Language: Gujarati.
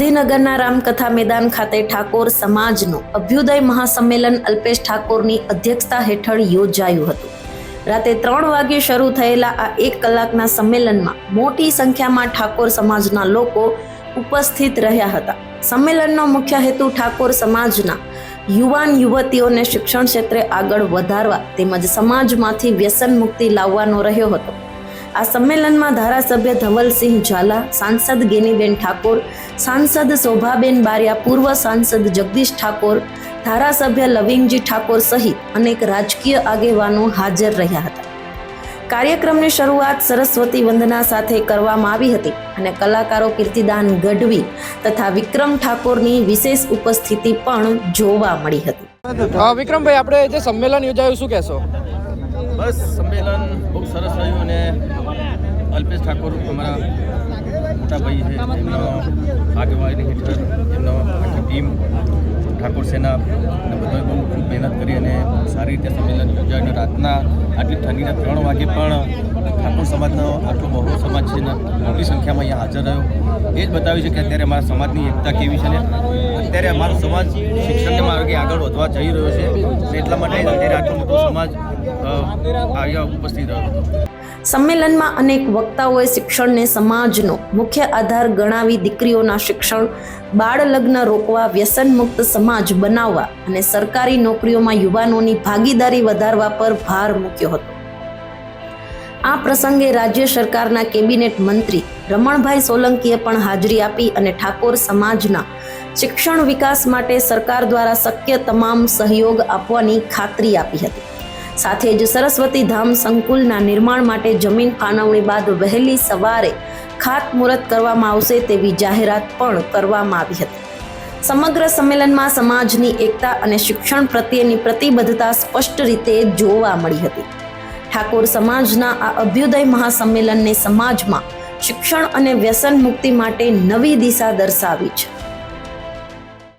સુરેન્દ્રનગરના રામકથા મેદાન ખાતે ઠાકોર સમાજનું અભ્યુદય મહાસંમેલન અલ્પેશ ઠાકોરની અધ્યક્ષતા હેઠળ યોજાયું હતું. રાતે ત્રણ વાગ્યે શરૂ થયેલા આ એક કલાકના સંમેલનમાં મોટી સંખ્યામાં ઠાકોર સમાજના લોકો ઉપસ્થિત રહ્યા હતા. સંમેલનનો મુખ્ય હેતુ ઠાકોર સમાજના યુવાન યુવતીઓને શિક્ષણ ક્ષેત્રે આગળ વધારવા તેમજ સમાજમાંથી વ્યસન મુક્તિ લાવવાનો રહ્યો હતો. આ સંમેલનમાં ધારાસભ્ય ધવલસિંહ ઝાલા, સાંસદ ગેનીબેન ઠાકોર, સાંસદ શોભાબેન બારિયા, પૂર્વ સાંસદ જગદીશ ઠાકોર, ધારાસભ્ય લવિંગજી ઠાકોર સહિત અનેક રાજકીય આગેવાનો હાજર રહ્યા હતા. કાર્યક્રમની શરૂઆત સરસ્વતી વંદના સાથે કરવામાં આવી હતી અને કલાકારો કીર્તિદાન ગઢવી તથા વિક્રમ ઠાકોરની વિશેષ ઉપસ્થિતિ પણ જોવા મળી હતી. વિક્રમભાઈ, આપણે જે સંમેલન યોજાયું, શું કહેશો? બસ સંમેલન બહુ સરસ રહ્યું અને અલ્પેશ ઠાકોર અમારા મોટા ભાઈ છે, એમનો આગેવાની હેઠળ એમનો આખી ટીમ ઠાકોર સેના બધાએ બહુ ખૂબ મહેનત કરી અને સારી રીતે સંમેલન યોજાયું અને રાતના આટલી ઠંડીના ત્રણ વાગે પણ ઠાકોર સમાજનો આટલો બહોળો સમાજ છે મોટી સંખ્યામાં અહીંયા હાજર રહ્યો. એ જ બતાવ્યું છે કે અત્યારે અમારા સમાજની એકતા કેવી છે ને અત્યારે અમારો સમાજ શિક્ષણને માર્ગે આગળ વધવા જઈ રહ્યો છે એટલા માટે અત્યારે આટલો મોટો સમાજ અહીંયા ઉપસ્થિત રહ્યો. હતો સંમેલનમાં અનેક વક્તાઓએ શિક્ષણને સમાજનો મુખ્ય આધાર ગણાવી દીકરીઓના શિક્ષણ, બાળ લગ્ન રોકવા, વ્યસનમુક્ત સમાજ બનાવવા અને સરકારી નોકરીઓમાં યુવાનોની ભાગીદારી વધારવા પર ભાર મૂક્યો હતો. આ પ્રસંગે રાજ્ય સરકારના કેબિનેટ મંત્રી રમણભાઈ સોલંકીએ પણ હાજરી આપી અને ઠાકોર સમાજના શિક્ષણ વિકાસ માટે સરકાર દ્વારા શક્ય તમામ સહયોગ આપવાની ખાતરી આપી હતી. સાથે જ સરસ્વતી ધામ સંકુલના નિર્માણ માટે જમીન ફાળવણી બાદ વહેલી સવારે ખાતમુહૂર્ત કરવામાં આવશે તેવી જાહેરાત પણ કરવામાં આવી હતી. સમગ્ર સંમેલનમાં સમાજની એકતા અને શિક્ષણ પ્રત્યેની પ્રતિબદ્ધતા સ્પષ્ટ રીતે જોવા મળી હતી. ઠાકોર સમાજના આ અભ્યુદય મહાસંમેલનને સમાજમાં શિક્ષણ અને વ્યસન મુક્તિ માટે નવી દિશા દર્શાવી છે.